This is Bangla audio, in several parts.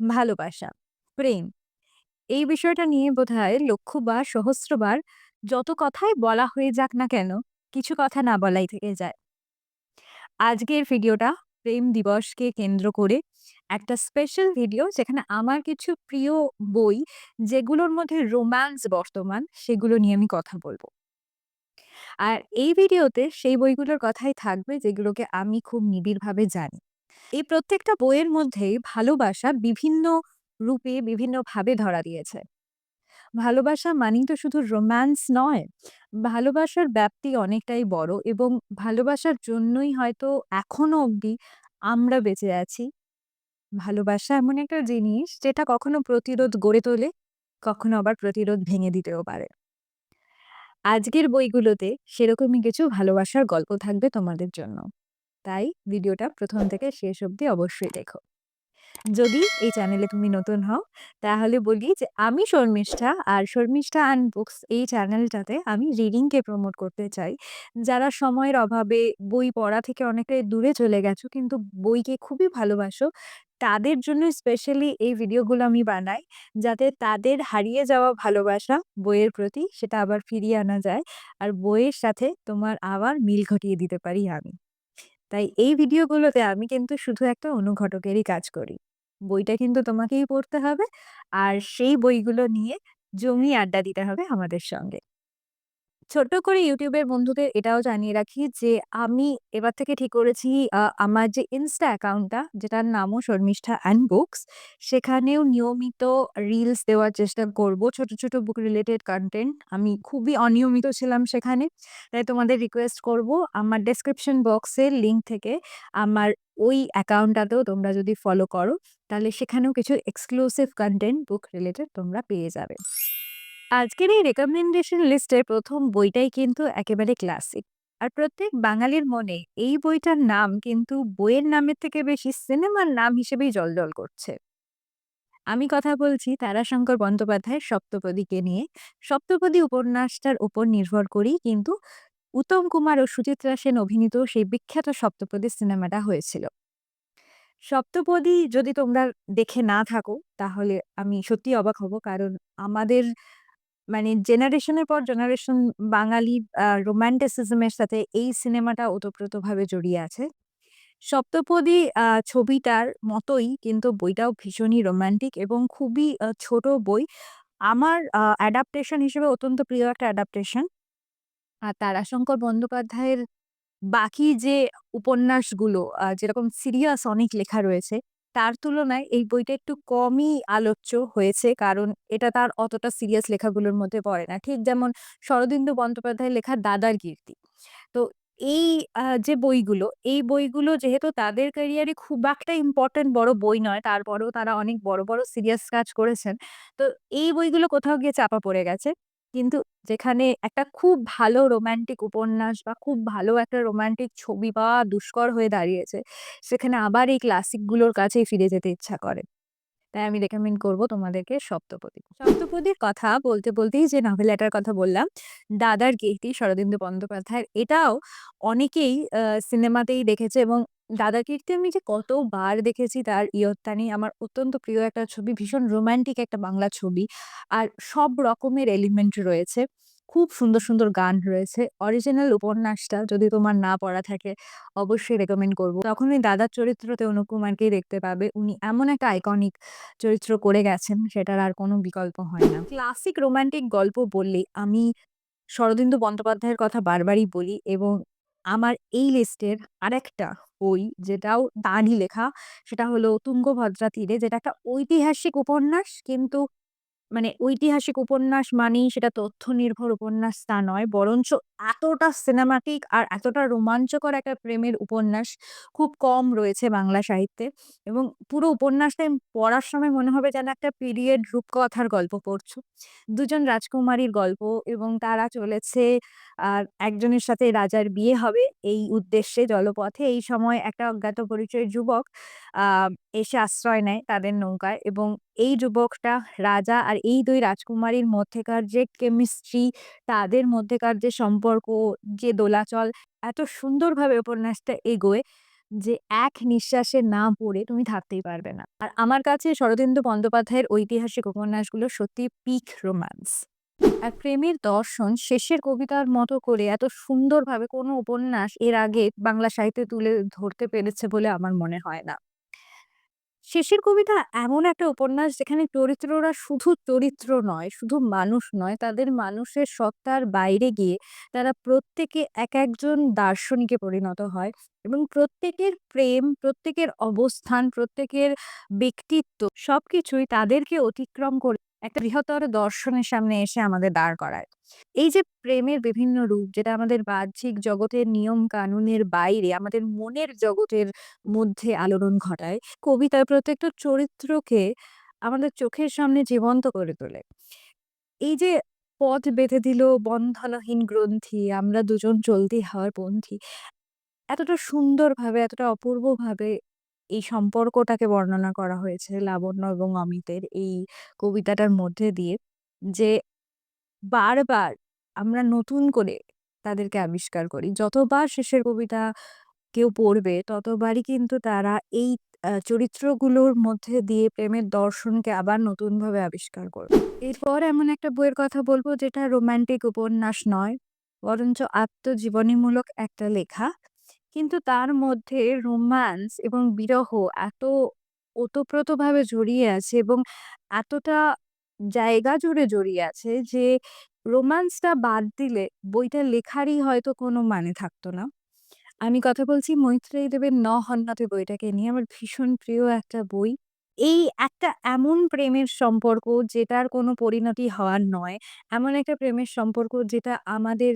ভালোবাসা, প্রেম এই বিষয়টা নিয়ে বোধ বোধহয় লক্ষবার সহস্রবার যত কথাই বলা হয়ে যাক না কেন, কিছু কথা না বলাই থেকে যায়। আজকের ভিডিওটা প্রেম দিবসকে কেন্দ্র করে একটা স্পেশাল ভিডিও যেখানে আমার কিছু প্রিয় বই যেগুলোর মধ্যে রোম্যান্স বর্তমান সেগুলো নিয়ে আমি কথা বলব আর এই ভিডিওতে সেই বইগুলোর কথাই থাকবে যেগুলোকে আমি খুব নিবিড়ভাবে জানি। এই প্রত্যেকটা বইয়ের মধ্যেই ভালোবাসা বিভিন্ন রূপে বিভিন্নভাবে ধরা দিয়েছে। ভালোবাসা মানেই তো শুধু রোম্যান্স নয়। ভালোবাসার ব্যাপ্তি অনেকটাই বড় এবং ভালোবাসার জন্যই হয়তো এখনও অবধি আমরা বেঁচে আছি। ভালোবাসা এমন একটা জিনিস যেটা কখনো প্রতিরোধ গড়ে তোলে, কখনো আবার প্রতিরোধ ভেঙে দিতেও পারে। আজকের বইগুলোতে সেরকমই কিছু ভালোবাসার গল্প থাকবে তোমাদের জন্য। তাই ভিডিওটা প্রথম থেকে শেষ অবধি অবশ্যই দেখো। যদি এই চ্যানেলে তুমি নতুন হও, তাহলে বলি যে আমি শর্মিষ্ঠা আর শর্মিষ্ঠা অ্যান্ড বুকস এই চ্যানেলটাতে আমি রিডিংকে প্রমোট করতে চাই। যারা সময়ের অভাবে বই পড়া থেকে অনেকটাই দূরে চলে গেছো কিন্তু বইকে খুবই ভালোবাসো, তাদের জন্য স্পেশালি এই ভিডিওগুলো আমি বানাই যাতে তাদের হারিয়ে যাওয়া ভালোবাসা বইয়ের প্রতি সেটা আবার ফিরিয়ে আনা যায়। আর বইয়ের সাথে তোমার আবার মিল ঘটিয়ে দিতে পারি আমি। তাই এই ভিডিওগুলোতে আমি কিন্তু শুধু একটা অনুঘটকেরই কাজ করি বইটা কিন্তু তোমাকেই পড়তে হবে, আর সেই বইগুলো নিয়ে জমি আড্ডা দিতে হবে আমাদের সঙ্গে। ছোট্ট করে ইউটিউবের বন্ধুদের এটাও জানিয়ে রাখি যে আমি এবার থেকে ঠিক করেছি আমার যে ইনস্টা অ্যাকাউন্টটা যেটার নামও শর্মিষ্ঠা অ্যান্ড বুকস সেখানেও নিয়মিত রিলস দেওয়ার চেষ্টা করব। ছোট, ছোট বুক রিলেটেড কনটেন্ট। আমি খুবই অনিয়মিত ছিলাম সেখানে। তাই তোমাদের রিকোয়েস্ট করব আমার ডেসক্রিপশন বক্সের লিঙ্ক থেকে আমার ওই অ্যাকাউন্টটাতেও তোমরা যদি ফলো করো তাহলে সেখানেও কিছু এক্সক্লুসিভ কনটেন্ট বুক রিলেটেড তোমরা পেয়ে যাবে। আজকের এই রেকমেন্ডেশন লিস্টের প্রথম বইটাই কিন্তু একেবারে ক্লাসিক। আর প্রত্যেক বাঙালির মনে এই বইটার নাম কিন্তু বইয়ের নামের থেকে বেশি সিনেমার নাম হিসেবেই জ্বলজ্বল করছে। আমি কথা বলছি তারাশঙ্কর বন্দ্যোপাধ্যায়ের 'সপ্তপদী'কে নিয়ে। 'সপ্তপদী' উপন্যাসটার উপর নির্ভর করেই কিন্তু উত্তম কুমার ও সুচিত্রা সেন অভিনীত সেই বিখ্যাত 'সপ্তপদী' সিনেমাটা হয়েছিল। 'সপ্তপদী' যদি তোমরা দেখে না থাকো, তাহলে আমি সত্যিই অবাক হব। কারণ আমাদের মানে জেনারেশনের পর জেনারেশন বাঙালি আ সাথে এই সিনেমাটা ওতপ্রোতভাবে জড়িয়ে আছে। 'সপ্তপদী' ছবিটার মতোই কিন্তু বইটাও ভীষণই রোমান্টিক এবং খুবই ছোট বই। আমার অ্যাডাপ্টেশন হিসেবে অত্যন্ত প্রিয় একটা অ্যাডাপ্টেশন। আর তারাশঙ্কর বন্দ্যোপাধ্যায়ের বাকি যে উপন্যাসগুলো যেরকম সিরিয়াস অনেক লেখা রয়েছে, তার তুলনায় এই বইটা একটু কমই আলোচ্য হয়েছে। কারণ এটা তার অতটা সিরিয়াস লেখাগুলোর মধ্যে পড়ে না। ঠিক যেমন শরদিন্দু বন্দ্যোপাধ্যায়ের লেখা 'দাদার কীর্তি'। তো এই যে বইগুলো, এই বইগুলো যেহেতু তাদের ক্যারিয়ারে খুব একটা ইম্পোর্টেন্ট বড় বই নয়, তারপরেও তারা অনেক বড়, বড় সিরিয়াস কাজ করেছেন। তো এই বইগুলো কোথাও গিয়ে চাপা পড়ে গেছে। কিন্তু যেখানে একটা খুব ভালো রোমান্টিক উপন্যাস বা খুব ভালো একটা রোমান্টিক ছবি বা দুষ্কর হয়ে দাঁড়িয়েছে, সেখানে আবার এই ক্লাসিকগুলোর কাছেই ফিরে যেতে ইচ্ছা করে। তাই আমি রেকমেন্ড করব তোমাদেরকে 'সপ্তপদী'। 'সপ্তপদীর' কথা বলতে, বলতেই যে নভেলাটার কথা বললাম, 'দাদার কীর্তি' শরদিন্দু বন্দ্যোপাধ্যায়ের এটাও অনেকেই সিনেমাতেই দেখেছে এবং 'দাদার কীর্তি' আমি যে কতবার দেখেছি তার ইয়ত্তা নেই। আমার অত্যন্ত প্রিয় একটা ছবি, ভীষণ রোমান্টিক একটা বাংলা ছবি। আর সব রকমের এলিমেন্ট রয়েছে। খুব সুন্দর, সুন্দর গান রয়েছে। অরিজিনাল উপন্যাসটা যদি তোমার না পড়া থাকে অবশ্যই রেকমেন্ড করব। তখন ওই দাদার চরিত্রতে অনুপ কুমারকেই দেখতে পাবে। উনি এমন একটা আইকনিক চরিত্র করে গেছেন সেটার আর কোনো বিকল্প হয় না। ক্লাসিক রোমান্টিক গল্প বললেই আমি শরদিন্দু বন্দ্যোপাধ্যায়ের কথা বারবারই বলি এবং আমার এই লিস্টের আরেকটা বই যেটাও তারই লেখা সেটা হলো 'তুঙ্গভদ্রা তীরে' যেটা একটা ঐতিহাসিক উপন্যাস কিন্তু মানে ঐতিহাসিক উপন্যাস মানেই সেটা তথ্য নির্ভর উপন্যাস তা নয়। বরঞ্চ এতটা সিনেমাটিক আর এতটা রোমাঞ্চকর একটা প্রেমের উপন্যাস খুব কম রয়েছে বাংলা সাহিত্যে এবং পুরো উপন্যাসটা পড়ার সময় মনে হবে যেন একটা পিরিয়ড রূপকথার গল্প পড়ছো। দুজন রাজকুমারীর গল্প এবং তারা চলেছে আর একজনের সাথে রাজার বিয়ে হবে এই উদ্দেশ্যে জলপথে। এই সময় একটা অজ্ঞাত পরিচয় যুবক আ এসে আশ্রয় নেয় তাদের নৌকায় এবং এই যুবকটা রাজা আর এই দুই রাজকুমারীর মধ্যেকার যে কেমিস্ট্রি, তাদের মধ্যেকার যে সম্পর্ক, যে দোলাচল এত সুন্দরভাবে উপন্যাসটা এগোয়। যে এক নিঃশ্বাসে না পড়ে তুমি থাকতেই পারবে না। আর আমার কাছে শরদিন্দু বন্দ্যোপাধ্যায়ের ঐতিহাসিক উপন্যাসগুলো সত্যি পিক রোম্যান্স। আর প্রেমের দর্শন শেষের কবিতার মতো করে এত সুন্দরভাবে কোনো উপন্যাস এর আগে বাংলা সাহিত্যে তুলে ধরতে পেরেছে বলে আমার মনে হয় না। শেষের কবিতা এমন একটা উপন্যাস যেখানে চরিত্ররা শুধু চরিত্র নয়, শুধু মানুষ নয়, তাদের মানুষের সত্তার বাইরে গিয়ে তারা প্রত্যেকে এক একজন দার্শনিকে পরিণত হয় এবং প্রত্যেকের প্রেম, প্রত্যেকের অবস্থান, প্রত্যেকের ব্যক্তিত্ব সবকিছুই তাদেরকে অতিক্রম করে একটা বৃহত্তর দর্শনের সামনে এসে আমাদের দাঁড় করায়। এই যে প্রেমের বিভিন্ন রূপ যেটা আমাদের বাহ্যিক জগতের নিয়ম কানুনের বাইরে আমাদের মনের জগতের মধ্যে আলোড়ন ঘটায়। কবিতার প্রত্যেকটা চরিত্রকে আমাদের চোখের সামনে জীবন্ত করে তোলে। এই যে পথ বেঁধে দিল বন্ধনহীন গ্রন্থি, আমরা দুজন চলতি হওয়ার পন্থী। এতটা সুন্দরভাবে, এতটা অপূর্বভাবে এই সম্পর্কটাকে বর্ণনা করা হয়েছে লাবণ্য এবং অমিতের এই কবিতাটার মধ্যে দিয়ে যে বারবার আমরা নতুন করে তাদেরকে আবিষ্কার করি। যতবার শেষের কবিতা কেউ পড়বে ততবারই কিন্তু তারা এই চরিত্রগুলোর মধ্যে দিয়ে প্রেমের দর্শনকে আবার নতুনভাবে আবিষ্কার করবে। এরপর এমন একটা বইয়ের কথা বলব যেটা রোমান্টিক উপন্যাস নয়, বরঞ্চ আত্মজীবনীমূলক একটা লেখা। কিন্তু তার মধ্যে রোম্যান্স এবং বিরহ এত ওতপ্রোতভাবে জড়িয়ে আছে এবং এতটা জায়গা জুড়ে জড়িয়ে আছে যে, রোমান্সটা বাদ দিলে বইটা লেখারই হয়তো কোনো মানে থাকতো না। আমি কথা বলছি মৈত্রেয়ী দেবের 'ন হন্যতে' বইটাকে নিয়ে। আমার ভীষণ প্রিয় একটা বই। এই একটা এমন প্রেমের সম্পর্ক যেটার কোনো পরিণতি হওয়ার নয়। এমন একটা প্রেমের সম্পর্ক যেটা আমাদের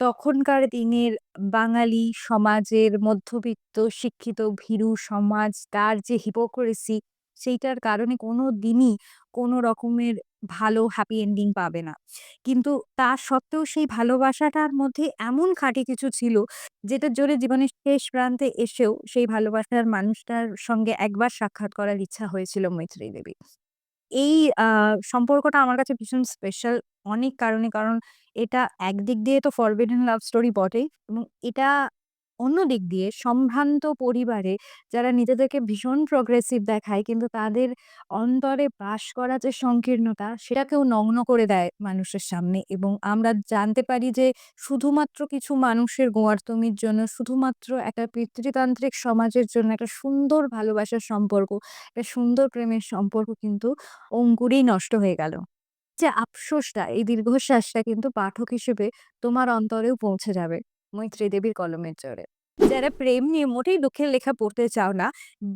তখনকার দিনের বাঙালি সমাজের মধ্যবিত্ত, শিক্ষিত, ভীরু সমাজ, তার যে হিপোক্রিসি সেইটার কারণে কোনো দিনই কোনো রকমের ভালো হ্যাপি এন্ডিং পাবে না। কিন্তু তা সত্ত্বেও সেই ভালোবাসাটার মধ্যে এমন খাঁটি কিছু ছিল যেটার জোরে জীবনের শেষ প্রান্তে এসেও সেই ভালোবাসার মানুষটার সঙ্গে একবার সাক্ষাৎ করার ইচ্ছা হয়েছিল মৈত্রী দেবীর। এই সম্পর্কটা আমার কাছে ভীষণ স্পেশাল অনেক কারণে। কারণ এটা একদিক দিয়ে তো ফরবিডেন লাভ স্টোরি বটেই এবং এটা অন্য দিক দিয়ে সম্ভ্রান্ত পরিবারে যারা নিজেদেরকে ভীষণ প্রোগ্রেসিভ দেখায় কিন্তু তাদের অন্তরে বাস করা যে সংকীর্ণতা সেটাকেও নগ্ন করে দেয় মানুষের সামনে এবং আমরা জানতে পারি যে শুধুমাত্র কিছু মানুষের গোঁয়ার্তমির জন্য শুধুমাত্র একটা পিতৃতান্ত্রিক সমাজের জন্য একটা সুন্দর ভালোবাসার সম্পর্ক, একটা সুন্দর প্রেমের সম্পর্ক কিন্তু অঙ্কুরেই নষ্ট হয়ে গেল। যে আফসোসটা, এই দীর্ঘশ্বাসটা কিন্তু পাঠক হিসেবে তোমার অন্তরেও পৌঁছে যাবে মৈত্রী দেবীর কলমের জোরে। যারা প্রেম নিয়ে মোটেই দুঃখের লেখা পড়তে চাও না,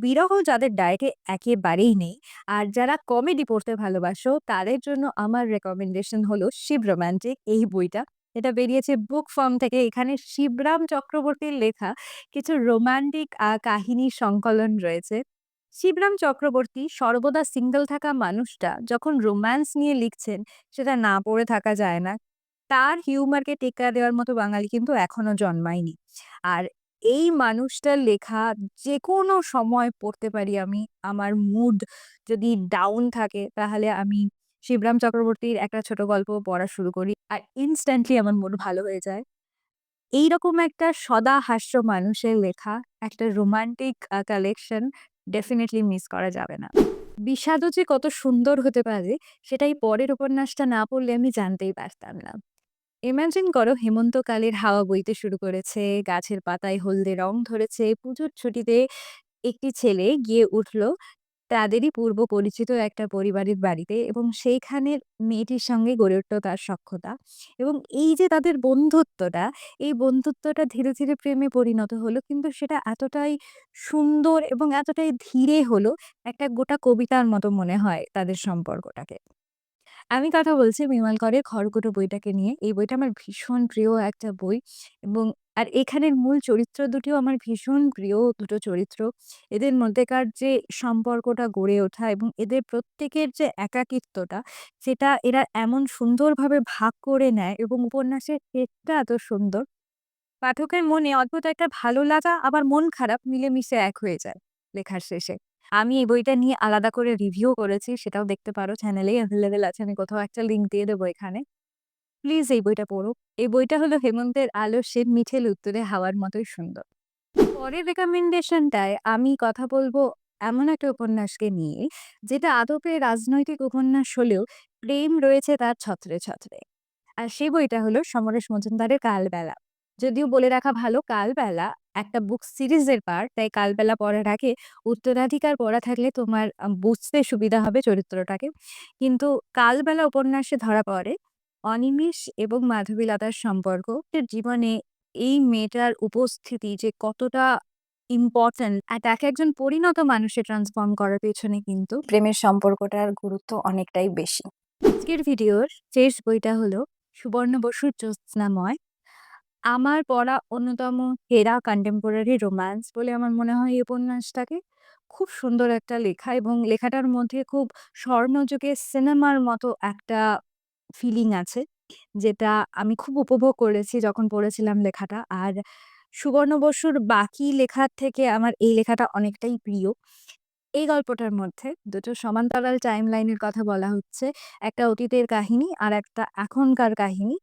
বিরহ যাদের ডায়েটে একেবারেই নেই, আর যারা কমেডি পড়তে ভালোবাসো তাদের জন্য আমার রেকমেন্ডেশন হলো 'শিব রোমান্টিক' এই বইটা। এটা বেরিয়েছে বুক ফর্ম থেকে। এখানে শিবরাম চক্রবর্তীর লেখা কিছু রোমান্টিক আ কাহিনীর সংকলন রয়েছে। শিবরাম চক্রবর্তী সর্বদা সিঙ্গল থাকা মানুষটা যখন রোম্যান্স নিয়ে লিখছেন সেটা না পড়ে থাকা যায় না। তার হিউমারকে টেক্কা দেওয়ার মতো বাঙালি কিন্তু এখনও জন্মায়নি। আর এই মানুষটার লেখা যেকোনো সময় পড়তে পারি আমি। আমার মুড যদি ডাউন থাকে, তাহলে আমি শিবরাম চক্রবর্তীর একটা ছোট গল্প পড়া শুরু করি। আর ইনস্ট্যান্টলি আমার মুড ভালো হয়ে যায়। এইরকম একটা সদা হাস্য মানুষের লেখা, একটা রোমান্টিক কালেকশন ডেফিনেটলি মিস করা যাবে না। বিষাদও যে কত সুন্দর হতে পারে, সেটাই পরের উপন্যাসটা না পড়লে আমি জানতেই পারতাম না। ইমাজিন করো হেমন্তকালের হাওয়া বইতে শুরু করেছে, গাছের পাতায় হলদে রং ধরেছে, পুজোর ছুটিতে একটি ছেলে গিয়ে উঠল তাদেরই পূর্ব পরিচিত একটা পরিবারের বাড়িতে এবং সেইখানের মেয়েটির সঙ্গে গড়ে উঠল তার সক্ষতা এবং এই যে তাদের বন্ধুত্বটা, এই বন্ধুত্বটা ধীরে, ধীরে প্রেমে পরিণত হলো কিন্তু সেটা এতটাই সুন্দর এবং এতটাই ধীরে হলো একটা গোটা কবিতার মতো মনে হয় তাদের সম্পর্কটাকে। আমি কথা বলছি বিমল করের খড়কুটো বইটাকে নিয়ে। এই বইটা আমার ভীষণ প্রিয় একটা বই এবং আর এখানের মূল চরিত্র দুটিও আমার ভীষণ প্রিয় দুটো চরিত্র। এদের মধ্যেকার যে সম্পর্কটা গড়ে ওঠা এবং এদের প্রত্যেকের যে একাকিত্বটা, সেটা এরা এমন সুন্দরভাবে ভাগ করে নেয় এবং উপন্যাসের শেষটা এত সুন্দর। পাঠকের মনে অদ্ভুত একটা ভালো লাগা, আবার মন খারাপ মিলেমিশে এক হয়ে যায় লেখার শেষে। আমি এই বইটা নিয়ে আলাদা করে রিভিউ করেছি, সেটাও দেখতে পারো চ্যানেলেই এভেইলেবল আছে। আমি কোথাও একটা লিঙ্ক দিয়ে দেবো এখানে। প্লিজ এই বইটা পড়ো। এই বইটা হলো হেমন্তের আলস্যের মিঠেল উত্তরে হাওয়ার মতোই সুন্দর। পরের রেকমেন্ডেশনটায় আমি কথা বলব এমন একটা উপন্যাসকে নিয়ে, যেটা আদপে রাজনৈতিক উপন্যাস হলেও প্রেম রয়েছে তার ছত্রে ছত্রে আর সেই বইটা হলো সমরেশ মজুমদারের কালবেলা যদিও বলে রাখা ভালো, কালবেলা একটা বুক সিরিজের পার্ট তাই কালবেলা পড়ার আগে উত্তরাধিকার পড়া থাকলে তোমার বুঝতে সুবিধা হবে চরিত্রটাকে। কিন্তু কালবেলা উপন্যাসে ধরা পড়ে অনিমেষ এবং মাধবীলতার সম্পর্ক। জীবনে এই মেয়েটার উপস্থিতি যে কতটা ইম্পর্ট্যান্ট আর তাকে একজন পরিণত মানুষে ট্রান্সফর্ম করার পেছনে কিন্তু প্রেমের সম্পর্কটার গুরুত্ব অনেকটাই বেশি। আজকের ভিডিওর শেষ বইটা হলো সুবর্ণ বসুর জ্যোৎস্নাময়। আমার পড়া অন্যতম হেরা কন্টেম্পোরারি রোম্যান্স বলে আমার মনে হয় এই উপন্যাসটাকে। খুব সুন্দর একটা লেখা এবং লেখাটার মধ্যে খুব স্বর্ণযুগের সিনেমার মতো একটা ফিলিং আছে, যেটা আমি খুব উপভোগ করেছি যখন পড়েছিলাম লেখাটা। আর সুবর্ণ বসুর বাকি লেখার থেকে আমার এই লেখাটা অনেকটাই প্রিয়। এই গল্পটার মধ্যে দুটো সমান্তরাল টাইম লাইনের কথা বলা হচ্ছে, একটা অতীতের কাহিনী আর একটা এখনকার কাহিনী।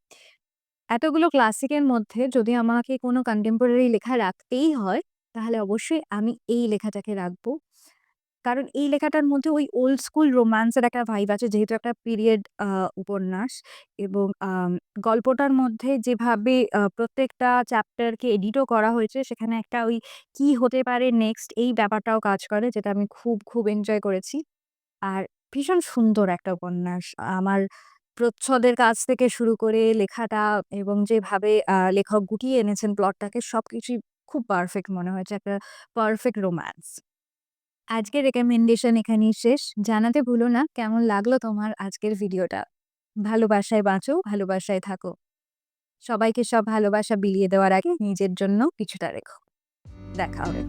এতগুলো ক্লাসিকের মধ্যে যদি আমাকে কোনো কন্টেম্পোরারি লেখা রাখতেই হয়, তাহলে অবশ্যই আমি এই লেখাটাকে রাখব। কারণ এই লেখাটার মধ্যে ওই ওল্ড স্কুল রোম্যান্সের একটা ভাইব আছে, যেহেতু একটা পিরিয়ড উপন্যাস এবং গল্পটার মধ্যে যেভাবে প্রত্যেকটা চ্যাপ্টারকে এডিটও করা হয়েছে, সেখানে একটা ওই কি হতে পারে নেক্সট এই ব্যাপারটাও কাজ করে, যেটা আমি খুব খুব এনজয় করেছি। আর ভীষণ সুন্দর একটা উপন্যাস। আমার প্রচ্ছদের কাছ থেকে শুরু করে লেখাটা এবং যেভাবে লেখক গুটিয়ে এনেছেন প্লটটাকে, সবকিছুই খুব পারফেক্ট মনে হয়েছে, একটা পারফেক্ট রোম্যান্স। আজকের রেকমেন্ডেশন এখানেই শেষ। জানাতে ভুলো না, কেমন লাগল তোমার আজকের ভিডিওটা? ভালোবাসায় বাঁচো, ভালোবাসায় থাকো। সবাইকে সব ভালোবাসা বিলিয়ে দেওয়ার আগে নিজের জন্য কিছুটা রেখো। দেখা হবে।